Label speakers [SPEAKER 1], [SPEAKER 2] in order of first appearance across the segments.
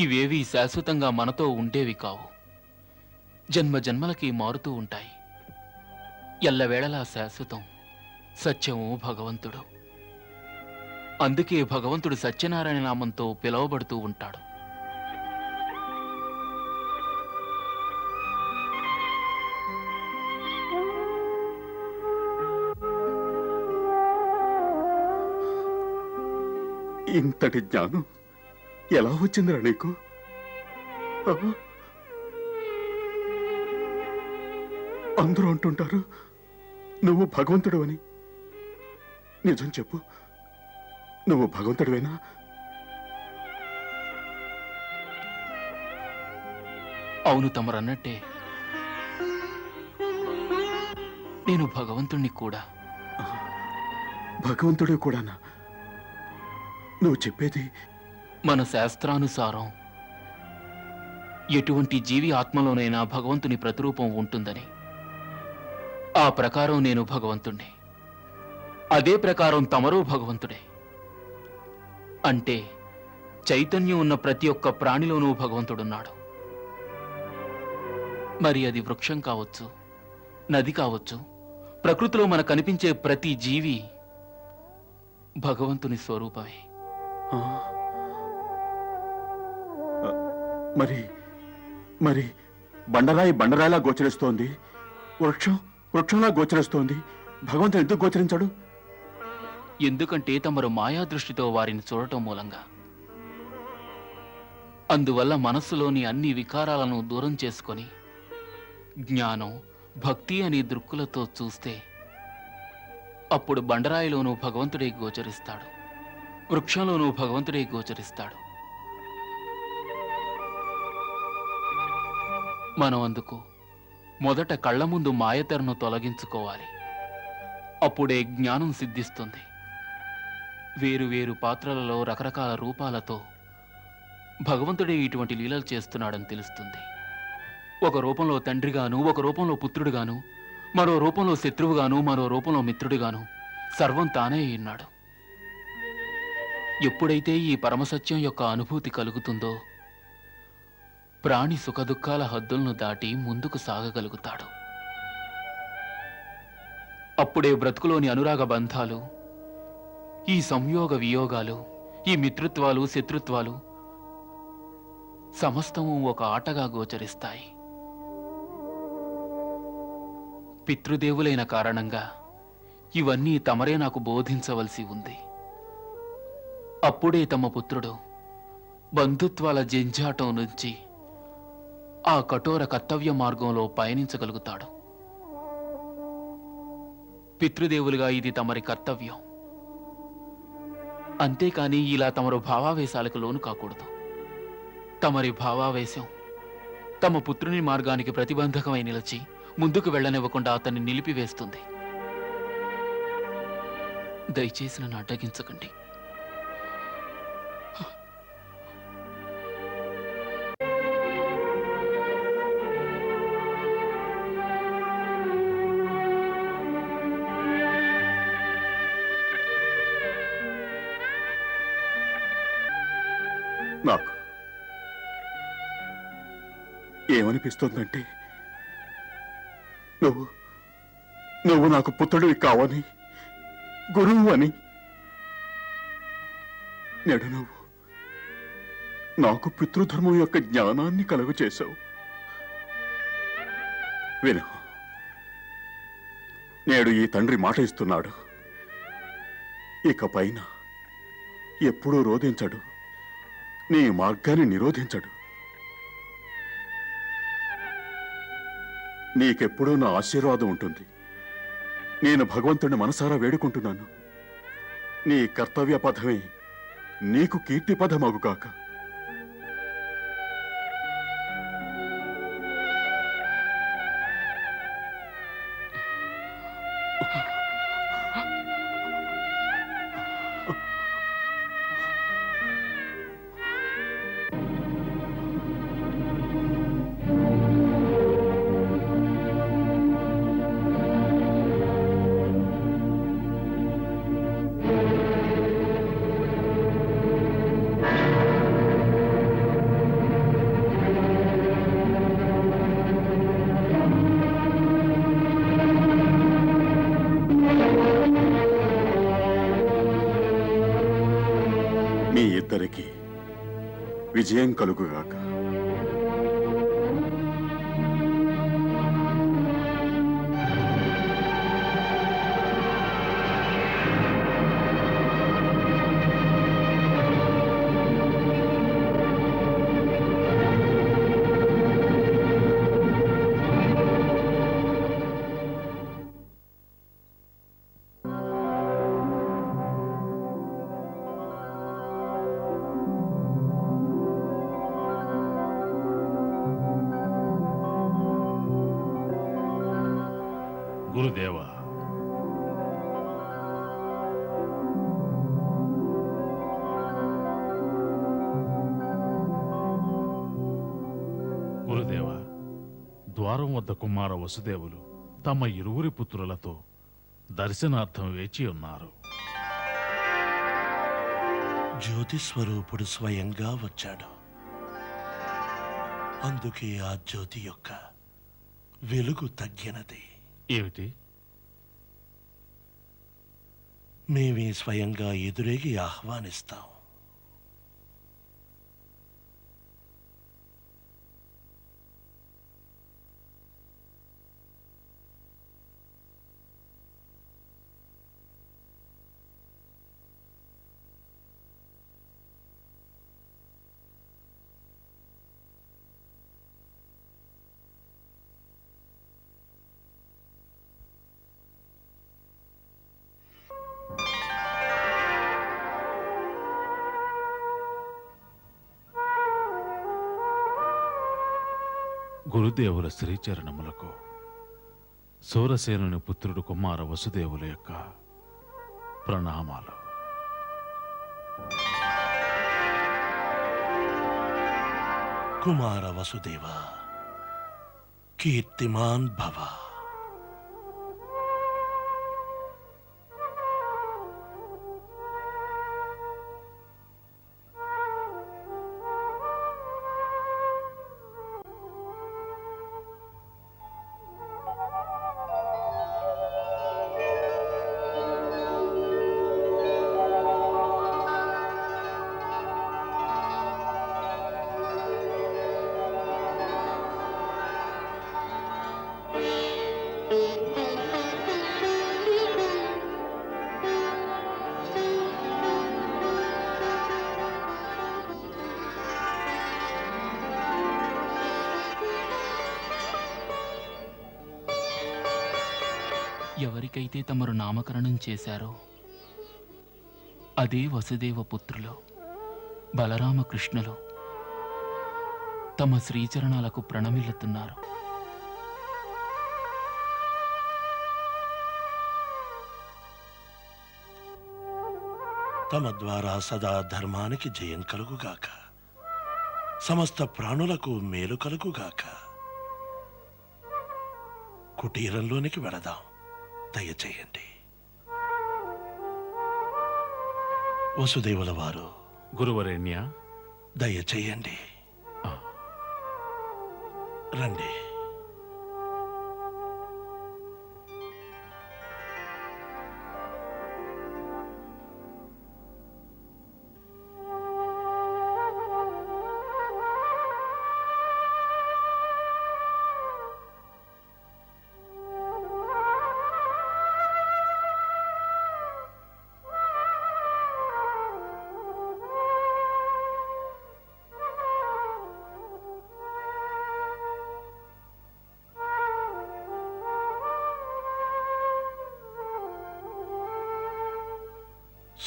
[SPEAKER 1] ఇవేవి శాశ్వతంగా మనతో ఉండేవి కావు. జన్మ జన్మలకి మారుతూ ఉంటాయి. ఎల్లవేళలా శాశ్వతం సత్యము భగవంతుడు. అందుకే భగవంతుడు సత్యనారాయణ నామంతో పిలువబడుతూ ఉంటాడు.
[SPEAKER 2] ఇంతటి జ్ఞానం ఎలా వచ్చిందిరా నీకు? అందరూ అంటుంటారు నువ్వు భగవంతుడు అని నిజం చెప్పు. నువ్వు భగవంతుడివేనా?
[SPEAKER 1] అవును తమరన్నట్టే నేను భగవంతుణ్ణి కూడా.
[SPEAKER 2] భగవంతుడు కూడానా? నువ్వు చెప్పేది
[SPEAKER 1] మన శాస్త్రానుసారం ఎటువంటి జీవి ఆత్మలోనైనా భగవంతుని ప్రతిరూపం ఉంటుందని. ఆ ప్రకారం నేను భగవంతుణ్ణి. అదే ప్రకారం తమరు భగవంతుడే. అంటే చైతన్యం ఉన్న ప్రతి ఒక్క ప్రాణిలోనూ భగవంతుడున్నాడు. మరి అది వృక్షం కావచ్చు నది కావచ్చు ప్రకృతిలో మన కనిపించే ప్రతి జీవి భగవంతుని స్వరూపమే.
[SPEAKER 2] ఆ, మరి మరి బండరాయి బండరాయిలా గోచరిస్తోంది. వృక్షం వృక్షంలా గోచరిస్తోంది. భగవంతుడు ఎందుకు గోచరించాడు?
[SPEAKER 1] ఎందుకంటే తమరు మాయా దృష్టితో వారిని చూడటం మూలంగా. అందువల్ల మనస్సులోని అన్ని వికారాలను దూరం చేసుకొని జ్ఞానం భక్తి అనే దృక్కులతో చూస్తే అప్పుడు బండరాయిలోనూ భగవంతుడే గోచరిస్తాడు. వృక్షంలోనూ భగవంతుడే గోచరిస్తాడు. మనం అందుకు మొదట కళ్ళ ముందు మాయతెరను తొలగించుకోవాలి. అప్పుడే జ్ఞానం సిద్ధిస్తుంది. వేరు వేరు పాత్రలలో రకరకాల రూపాలతో భగవంతుడే ఇటువంటి లీలలు చేస్తున్నాడని తెలుస్తుంది. ఒక రూపంలో తండ్రిగాను ఒక రూపంలో పుత్రుడుగాను మరో రూపంలో శత్రువుగాను మరో రూపంలో మిత్రుడుగాను సర్వం తానే ఉన్నాడు. ఎప్పుడైతే ఈ పరమసత్యం యొక్క అనుభూతి కలుగుతుందో ప్రాణి సుఖదుఖాల హద్దులను దాటి ముందుకు సాగగలుగుతాడు. అప్పుడే బ్రతుకులోని అనురాగ బంధాలు ఈ సంయోగ వియోగాలు ఈ మిత్రుత్వాలు శత్రుత్వాలు సమస్తము ఒక ఆటగా గోచరిస్తాయి. పితృదేవులైన కారణంగా ఇవన్నీ తమరే నాకు బోధించవలసి ఉంది. అప్పుడే తమ పుత్రుడు బంధుత్వాల జంజాటం నుంచి ఆ కఠోర కర్తవ్య మార్గంలో పయనించగలుగుతాడు. పితృదేవులుగా ఇది తమరి కర్తవ్యం. అంతేకాని ఇలా తమరు భావావేశాలకు లోను కాకూడదు. తమరి భావావేశం తమ పుత్రుని మార్గానికి ప్రతిబంధకమై నిలిచి ముందుకు వెళ్ళనివ్వకుండా అతన్ని నిలిపివేస్తుంది. దయచేసి నన్ను అడ్డగించకండి.
[SPEAKER 2] నాకు. ఏమనిపిస్తోందంటే నువ్వు నువ్వు నాకు పుత్రుడివి కావని గురువు అని. నేడు నువ్వు నాకు పితృధర్మం యొక్క జ్ఞానాన్ని కలుగు చేశావు. విను నేడు ఈ తండ్రి మాట ఇస్తున్నాడు. ఇక పైన ఎప్పుడూ రోధించడు. నీ మార్గాన్ని నిరోధించడు. నీకెప్పుడూ నా ఆశీర్వాదం ఉంటుంది. నేను భగవంతుని మనసారా వేడుకుంటున్నాను. నీ కర్తవ్య పదమే నీకు కీర్తి మీ ఇద్దరికి విజయం కలుగుగాక.
[SPEAKER 3] గురుదేవా గురుదేవా ద్వారం వద్ద కుమార వసుదేవులు తమ ఇరువురి పుత్రులతో దర్శనార్థం వేచి ఉన్నారు.
[SPEAKER 4] జ్యోతి స్వరూపుడు స్వయంగా వచ్చాడు. అందుకే ఆ జ్యోతి యొక్క వెలుగు తగ్గినది.
[SPEAKER 3] ఏమిటి?
[SPEAKER 4] మేమే స్వయంగా ఎదురేగి ఆహ్వానిస్తాం.
[SPEAKER 3] గురుదేవుల శ్రీచరణములకు. సూరసేనుని పుత్రుడు కుమార వసుదేవుల యొక్క ప్రణామాలు.
[SPEAKER 4] కుమార వసుదేవ కీర్తిమాన్ భవ.
[SPEAKER 1] ఎవరికైతే తమరు నామకరణం చేశారో అదే వసుదేవ పుత్రులు బలరామకృష్ణులు తమ శ్రీచరణాలకు ప్రణమిల్లుతున్నారు.
[SPEAKER 4] తమ ద్వారా సదా ధర్మానికి జయం కలుగుగాక. సమస్త ప్రాణులకు మేలు కలుగుగాక. కుటీరంలోనికి వెళదాం. దయచేయండి. వసుదేవుల వారు
[SPEAKER 3] గురువరేణ్య.
[SPEAKER 4] దయచేయండి. రండి.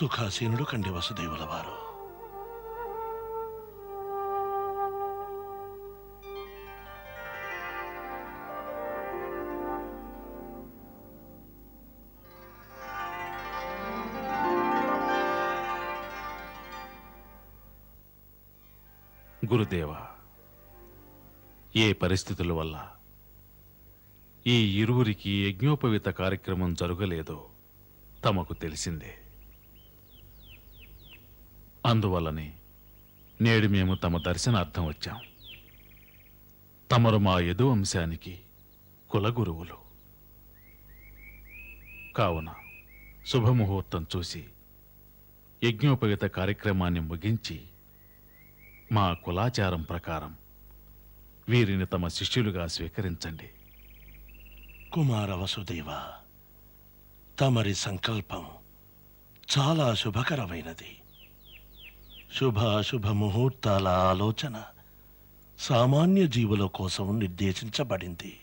[SPEAKER 4] సుఖాసీనుడు కండి వసుదేవుల వారు.
[SPEAKER 3] గురుదేవ ఏ పరిస్థితుల వల్ల ఈ ఇరువురికి యజ్ఞోపవిత కార్యక్రమం జరగలేదో తమకు తెలిసిందే. అందువల్లనే నేడు మేము తమ దర్శనార్థం వచ్చాం. తమరు మా యదు వంశానికి కులగురువులు. కావున శుభముహూర్తం చూసి యజ్ఞోపేత కార్యక్రమాన్ని ముగించి మా కులాచారం ప్రకారం వీరిని తమ శిష్యులుగా స్వీకరించండి.
[SPEAKER 4] కుమార వసుదేవ తమరి సంకల్పం చాలా శుభకరమైనది. శుభాశుభ ముహూర్తాల ఆలోచన సామాన్య జీవుల కోసం నిర్దేశించబడింది.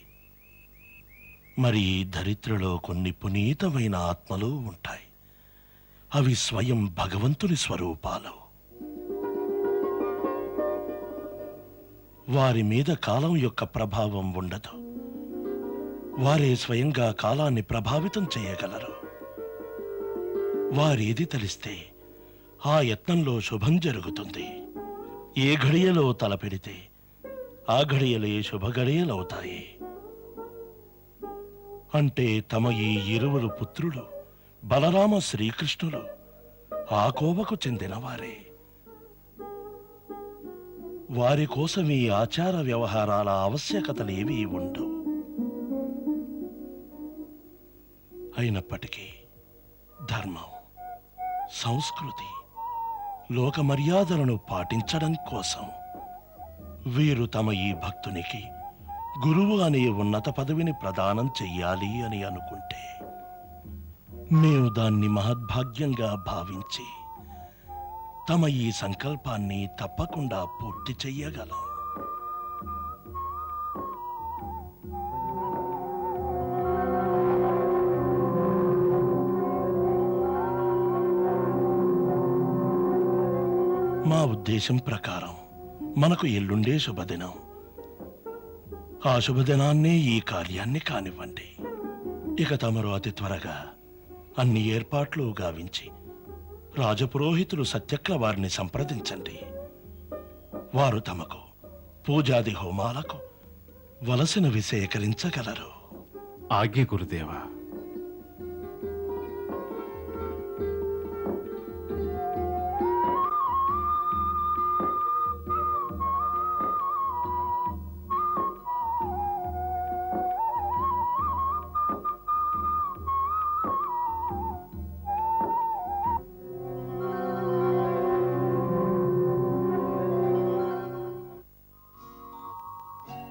[SPEAKER 4] మరి దరిద్రలో ధరిత్రలో కొన్ని పునీతమైన ఆత్మలు ఉంటాయి. అవి స్వయం భగవంతుని స్వరూపాలు. వారి మీద కాలం యొక్క ప్రభావం ఉండదు. వారే స్వయంగా కాలాన్ని ప్రభావితం చేయగలరు. వారేది తలిస్తే ఆ యత్నంలో శుభం జరుగుతుంది. ఏ ఘడియలో తలపెడితే ఆ ఘడియలే శుభ ఘడియలవుతాయి అంటే తమ ఈ ఇరువురు పుత్రులు బలరామ శ్రీకృష్ణులు ఆ కోవకు చెందినవారే. వారి కోసం ఈ ఆచార వ్యవహారాల ఆవశ్యకతలేవీ ఉండవు అయినప్పటికీ ధర్మం సంస్కృతి లోక మర్యాదలను పాటించడం కోసం. వీరు తమ ఈ భక్తునికి గురువు అనే ఉన్నత పదవిని ప్రదానం చెయ్యాలి అని అనుకుంటే మేము దాన్ని మహద్భాగ్యంగా భావించి తమ ఈ సంకల్పాన్ని తప్పకుండా పూర్తి చెయ్యగలం. ఉద్దేశం ప్రకారం మనకు ఎల్లుండే శుభదినం. ఆ శుభదినాన్నే ఈ కార్యాన్ని కానివ్వండి. ఇక తమరు అతి త్వరగా అన్ని ఏర్పాట్లు గావించి రాజపురోహితులు సత్యక్ల వారిని సంప్రదించండి. వారు తమకు పూజాది హోమాలకు వలసను సేకరించగలరు
[SPEAKER 3] ఆజ్ఞ గురుదేవా